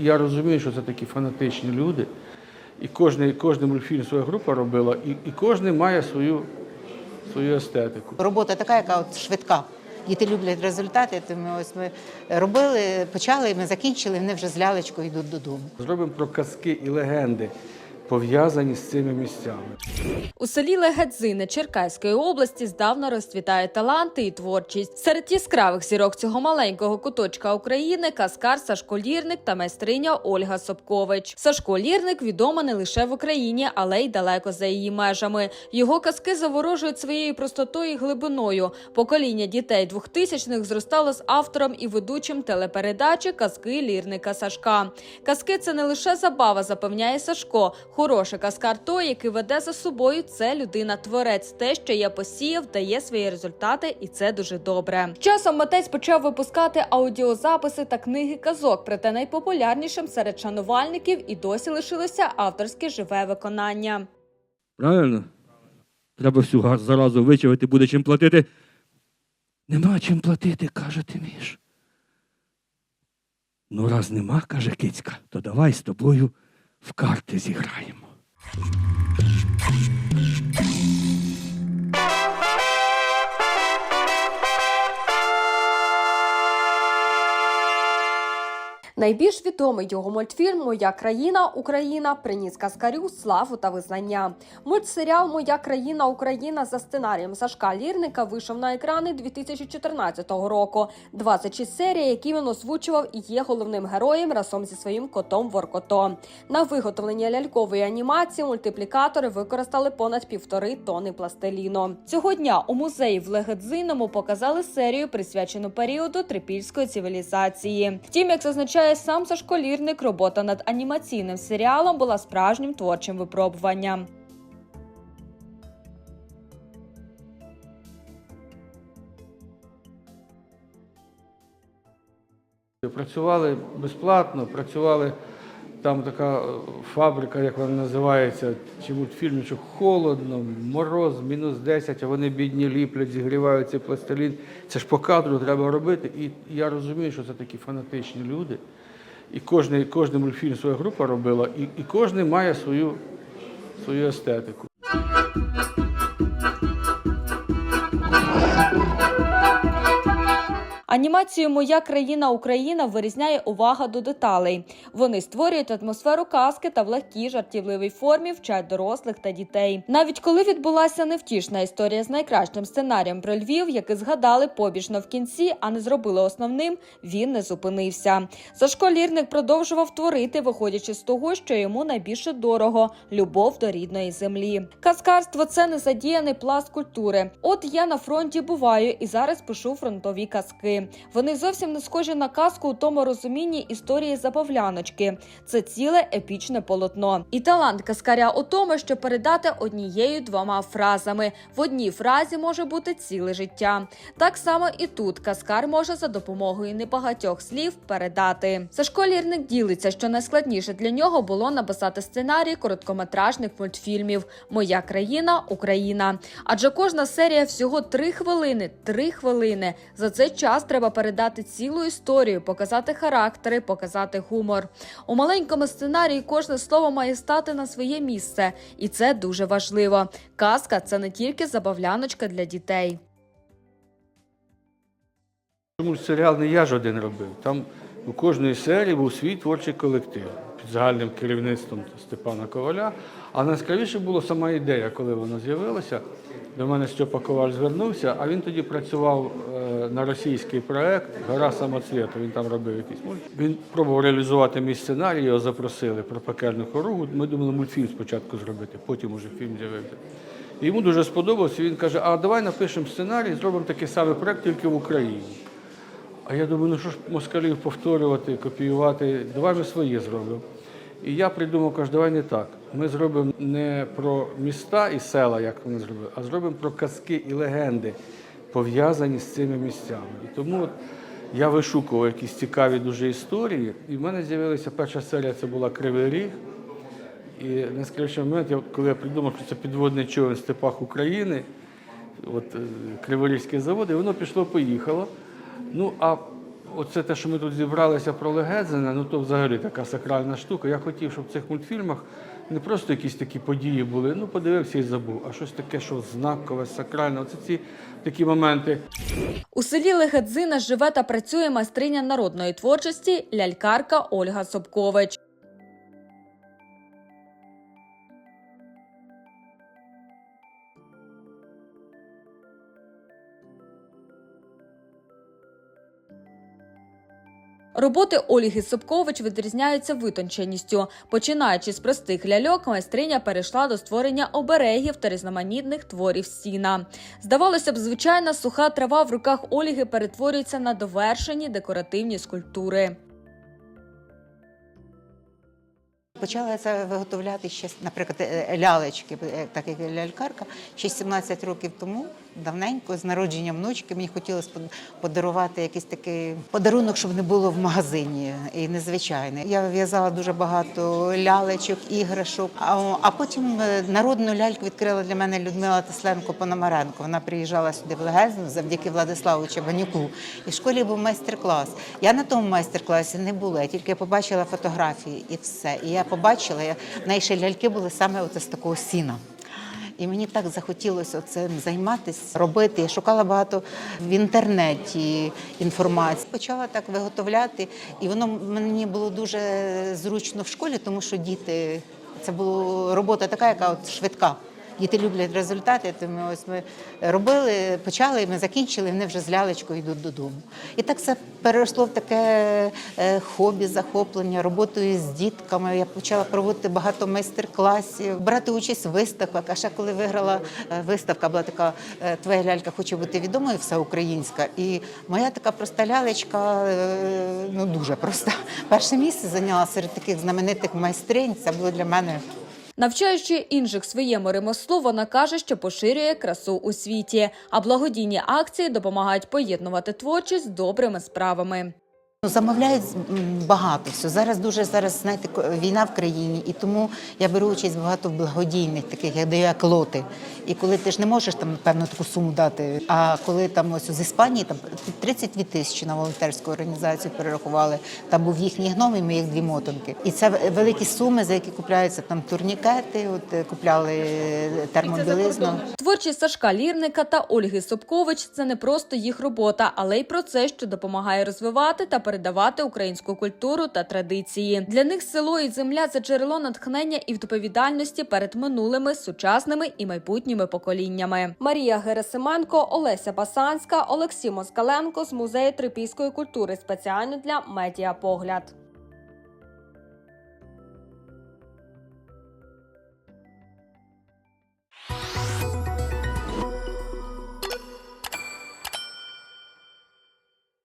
я розумію, що це такі фанатичні люди. І кожний, кожний мультфільм своя група робила, і, і кожен має свою, свою естетику. Робота така, яка от швидка. Діти люблять результати, тому ось ми робили, почали, ми закінчили, вони вже з лялечкою йдуть додому. Зробимо про казки і легенди, пов'язані з цими місцями. У селі Легедзине Черкаської області здавна розцвітає таланти і творчість. Серед яскравих зірок цього маленького куточка України каскар Сашко Лірник та майстриня Ольга Собкович. Сашко Лірник відома не лише в Україні, але й далеко за її межами. Його казки заворожують своєю простотою і глибиною. Покоління дітей 2000-х зростало з автором і ведучим телепередачі Казки Лірника Сашка. Казки це не лише забава, запевняє Сашко. Хороший каскар той, який веде за собою, це людина-творець. Те, що я посіяв, дає свої результати, і це дуже добре. Часом митець почав випускати аудіозаписи та книги казок, проте найпопулярнішим серед шанувальників і досі лишилося авторське живе виконання. Правильно? Треба всю заразу вичавити, буде чим платити. Нема чим платити, каже Тиміш. Ну, раз нема, каже кицька, то давай з тобою в карти зіграємо. Найбільш відомий його мультфільм Моя країна Україна приніс каскарю славу та визнання. Мультсеріал Моя країна Україна за сценарієм Сашка Лірника вийшов на екрани 2014 року. 26 серій, які він озвучував і є головним героєм разом зі своїм котом Воркото. На виготовлення лялькової анімації мультиплікатори використали понад півтори тони пластиліну. Цього дня у музеї в Легедзиному показали серію, присвячену періоду трипільської цивілізації. Втім, як зазначає сам Сашко Лірник, робота над анімаційним серіалом була справжнім творчим випробуванням. Працювали безплатно, працювали там така фабрика, як вона називається, чи мультфільм, що холодно, мороз, мінус 10, а вони бідні ліплять, зігрівають цей пластилін. Це ж по кадру треба робити. І я розумію, що це такі фанатичні люди. І кожний, кожний мультфільм своя група робила, і, і кожен має свою, свою естетику. Анімацію Моя країна Україна вирізняє увага до деталей. Вони створюють атмосферу казки та в легкій жартівливій формі вчать дорослих та дітей. Навіть коли відбулася невтішна історія з найкращим сценарієм про Львів, який згадали побічно в кінці, а не зробили основним, він не зупинився. Сашко Лірник продовжував творити, виходячи з того, що йому найбільше дорого любов до рідної землі. Казкарство це незадіяний пласт культури. От я на фронті буваю і зараз пишу фронтові казки. Вони зовсім не схожі на казку у тому розумінні історії забавляночки. Це ціле епічне полотно. І талант каскаря у тому, що передати однією двома фразами. В одній фразі може бути ціле життя. Так само і тут каскар може за допомогою небагатьох слів передати. Сашко Лірник ділиться, що найскладніше для нього було написати сценарій короткометражних мультфільмів Моя країна Україна. Адже кожна серія всього три хвилини. Три хвилини. За цей час треба передати цілу історію, показати характери, показати гумор. У маленькому сценарії кожне слово має стати на своє місце, і це дуже важливо. Казка це не тільки забавляночка для дітей. Тому серіал не я ж один робив. Там у кожної серії був свій творчий колектив під загальним керівництвом Степана Коваля. А найцікавіше було сама ідея, коли вона з'явилася. До мене Степа Коваль звернувся, а він тоді працював е, на російський проект Гора самоцвіту. Він там робив якийсь мульт. Він пробував реалізувати мій сценарій, його запросили про пекельну хоругу. Ми думали мультфільм спочатку зробити, потім уже фільм з'явився. Йому дуже сподобався. Він каже: А давай напишемо сценарій, зробимо такий самий проект, тільки в Україні. А я думаю, ну що ж москалів повторювати, копіювати, давай ми своє зробимо. І я придумав, кажу, давай не так. Ми зробимо не про міста і села, як вони зробили, а зробимо про казки і легенди, пов'язані з цими місцями. І тому от я вишукував якісь цікаві дуже історії. І в мене з'явилася перша серія, це була Кривий Ріг. І найскравіший момент, я- коли я придумав, що це підводний човен в степах України, от е, Криворізький завод, і воно пішло-поїхало. Ну, а Оце те, що ми тут зібралися про Легедзина, ну то взагалі така сакральна штука. Я хотів, щоб в цих мультфільмах не просто якісь такі події були, ну подивився і забув, а щось таке, що знакове, сакральне. Оце ці такі моменти. У селі Легедзина живе та працює майстриня народної творчості лялькарка Ольга Собкович. Роботи Ольги Собкович відрізняються витонченістю. Починаючи з простих ляльок, майстриня перейшла до створення оберегів та різноманітних творів з сіна. Здавалося б, звичайна суха трава в руках Ольги перетворюється на довершені декоративні скульптури. Почала це виготовляти ще, наприклад, е, лялечки, е, так як лялькарка, ще 17 років тому, давненько, з народженням внучки, мені хотілося под- подарувати якийсь такий подарунок, щоб не було в магазині і незвичайний. Я в'язала дуже багато лялечок, іграшок, а, потім е, народну ляльку відкрила для мене Людмила Тесленко Пономаренко. Вона приїжджала сюди в Легезну завдяки Владиславу Чабанюку. І в школі був майстер-клас. Я на тому майстер-класі не була, я тільки побачила фотографії і все. І я побачила, я, ще ляльки були саме оце з такого сіна. І мені так захотілося цим займатися, робити. Я шукала багато в інтернеті інформації. Почала так виготовляти, і воно мені було дуже зручно в школі, тому що діти це була робота така, яка от швидка. Діти люблять результати, то ми ось ми робили, почали, ми закінчили, вони вже з лялечкою йдуть додому. І так це переросло в таке е, хобі, захоплення, роботою з дітками. Я почала проводити багато майстер-класів, брати участь в виставках. А ще коли виграла е, виставка, була така е, Твоя лялька хоче бути відомою, всеукраїнська. І моя така проста лялечка, ну дуже проста. Перше місце зайняла серед таких знаменитих майстринь. Це було для мене Навчаючи інших своєму ремеслу, вона каже, що поширює красу у світі, а благодійні акції допомагають поєднувати творчість з добрими справами. Ну, Замовляють багато все. Зараз дуже зараз знаєте, війна в країні, і тому я беру участь багато в благодійних, таких як даю як лоти. І коли ти ж не можеш там певну таку суму дати, а коли там ось з Іспанії там 32 тисячі на волонтерську організацію перерахували, там був їхній гном і моїх дві мотанки. І це великі суми, за які купляються там турнікети, от е, купляли е, термобілизну. Творчість Сашка Лірника та Ольги Собкович це не просто їх робота, але й процес, що допомагає розвивати та передавати українську культуру та традиції. Для них село і земля це джерело натхнення і відповідальності перед минулими, сучасними і майбутніми поколіннями. Марія Герасименко, Олеся Басанська, Олексій Москаленко з музею трипільської культури спеціально для медіапогляд.